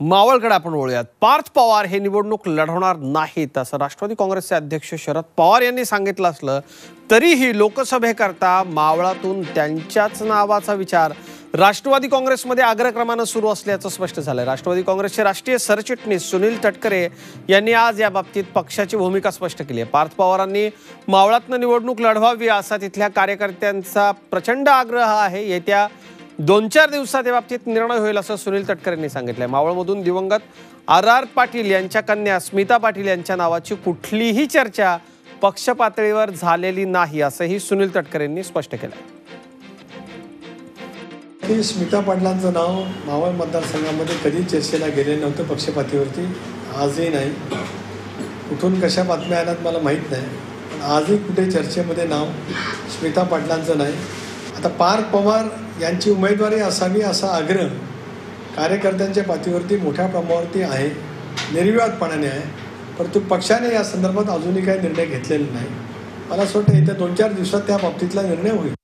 मावळकडे आपण वळूयात पार्थ पवार हे निवडणूक लढवणार नाहीत असं राष्ट्रवादी काँग्रेसचे अध्यक्ष शरद पवार यांनी सांगितलं असलं तरीही लोकसभेकरता मावळातून त्यांच्याच नावाचा विचार राष्ट्रवादी काँग्रेसमध्ये अग्रक्रमानं सुरू असल्याचं स्पष्ट झालंय. राष्ट्रवादी काँग्रेसचे राष्ट्रीय सरचिटणीस सुनील तटकरे यांनी आज या बाबतीत पक्षाची भूमिका स्पष्ट केली आहे. पार्थ पवारांनी मावळातनं निवडणूक लढवावी असा तिथल्या कार्यकर्त्यांचा प्रचंड आग्रह आहे. येत्या दोन चार दिवसात या बाबतीत निर्णय होईल असं सुनील तटकरेंनी सांगितलंय. मावळमधून दिवंगत आर आर पाटील यांच्या कन्या स्मिता पाटील यांच्या नावाची कुठलीही चर्चा पक्ष पातळीवर झालेली नाही असंही सुनील तटकरेंनी स्पष्ट केलं स्मिता पाटलांचं नाव मावळ मतदारसंघामध्ये कधी चर्चेला गेले नव्हतं पक्षपातीवरती. आजही नाही. कुठून कशा बातम्या आल्यात मला माहीत नाही. पण आजही कुठे चर्चेमध्ये नाव स्मिता पाटलांचं नाही. आता पार्थ पवार यांची उमेदवारी असावी असा आग्रह कार्यकर्त्यांच्या पातळीवरती मोठ्या प्रमाणावरती आहे. निर्विवादपणाने आहे. परंतु पक्षाने या संदर्भात अजूनही काही निर्णय घेतलेला नाही. मला असं वाटतं येत्या दोन चार दिवसात त्या बाबतीतला निर्णय होईल.